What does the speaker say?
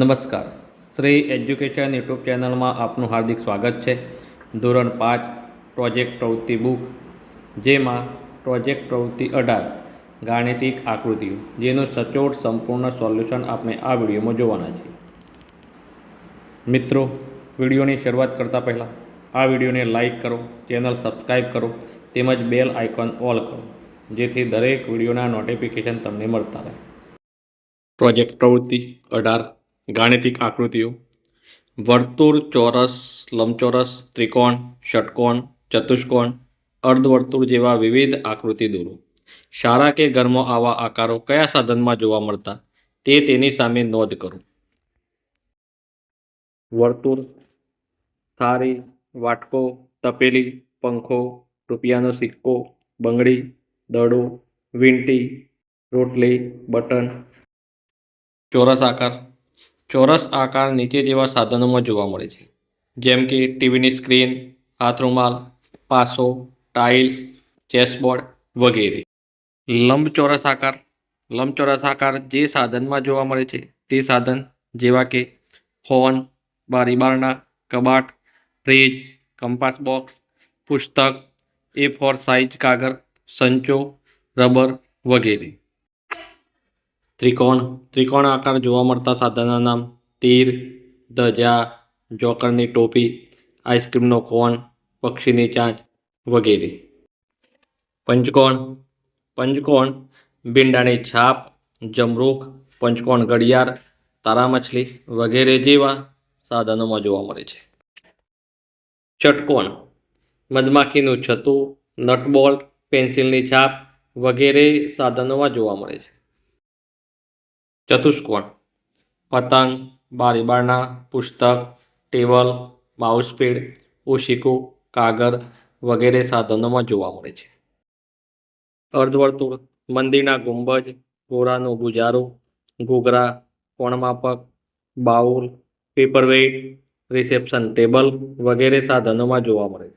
નમસ્કાર. Shri education YouTube ચેનલમાં આપનું હાર્દિક સ્વાગત છે. ધોરણ પાંચ, પ્રોજેક્ટ પ્રવૃત્તિ બુક, જેમાં પ્રોજેક્ટ પ્રવૃત્તિ અઢાર, ગાણિતિક આકૃતિઓ, જેનું સચોટ સંપૂર્ણ સોલ્યુશન આપણે આ વિડીયોમાં જોવાના છીએ. મિત્રો, વિડીયોની શરૂઆત કરતાં પહેલાં આ વિડીયોને લાઈક કરો, ચેનલ સબસ્ક્રાઈબ કરો, તેમજ બેલ આઇકોન ઓલ કરો, જેથી દરેક વિડીયોના નોટિફિકેશન તમને મળતા રહે. પ્રોજેક્ટ પ્રવૃત્તિ અઢાર ગાણિતિક આકૃતિઓ. વર્તુળ, ચોરસ, લંબચોરસ, ત્રિકોણ, ષટકોણ, ચતુષ્કોણ, અર્ધવર્તુળ જેવા વિવિધ આકૃતિ દોરો. શાળા કે ઘરમાં આવા આકારો કયા સાધનમાં જોવા મળતા તે તેની સામે નોંધ કરો. વર્તુળ, થારી, વાટકો, તપેલી, પંખો, રૂપિયાનો સિક્કો, બંગડી, દડો, વીંટી, રોટલી, બટન. ચોરસ આકાર ચોરસ આકાર નીચે જેવા સાધનોમાં જોવા મળે છે. જેમ કે ટીવીની સ્ક્રીન હાથ રૂમાલ પાસો, ટાઇલ્સ, ચેસબોર્ડ વગેરે. લંબચોરસ આકાર. લંબચોરસ આકાર જે સાધનમાં જોવા મળે છે તે સાધન જેવા કે ફોન બારીબારણા, કબાટ, ફ્રીજ, કંપાસ બોક્સ, પુસ્તક એ ફોર સાઇઝ કાગળ, સંચો, રબર વગેરે. ત્રિકોણ. ત્રિકોણ આકાર જોવા મળતા સાધનના નામ તીર, ધજા, જોકરની ટોપી, આઈસ્ક્રીમનો કોન, પક્ષીની ચાંચ વગેરે. પંચકોણ. પંચકોણ ભીંડાની છાપ, જમરૂખ, પંચકોણ ઘડિયાળ તારા મછલી વગેરે જેવા સાધનોમાં જોવા મળે છે. ચટકોણ મધમાખીનું છતું નટબોલ્ટ પેન્સિલની છાપ વગેરે સાધનોમાં જોવા મળે છે. ચતુષ્કોણ. પતંગ, બારીબારણા, પુસ્તક, ટેબલ માઉસપેડ ઓશિકો, કાગળ વગેરે સાધનોમાં જોવા મળે છે. અર્ધવર્તુળ, મંદિરના ગુંબજ ગોરાનો ગુજારો, ઘૂઘરા, કોણમાપક, બાઉલ પેપરવેટ રિસેપ્શન ટેબલ વગેરે સાધનોમાં જોવા મળે છે.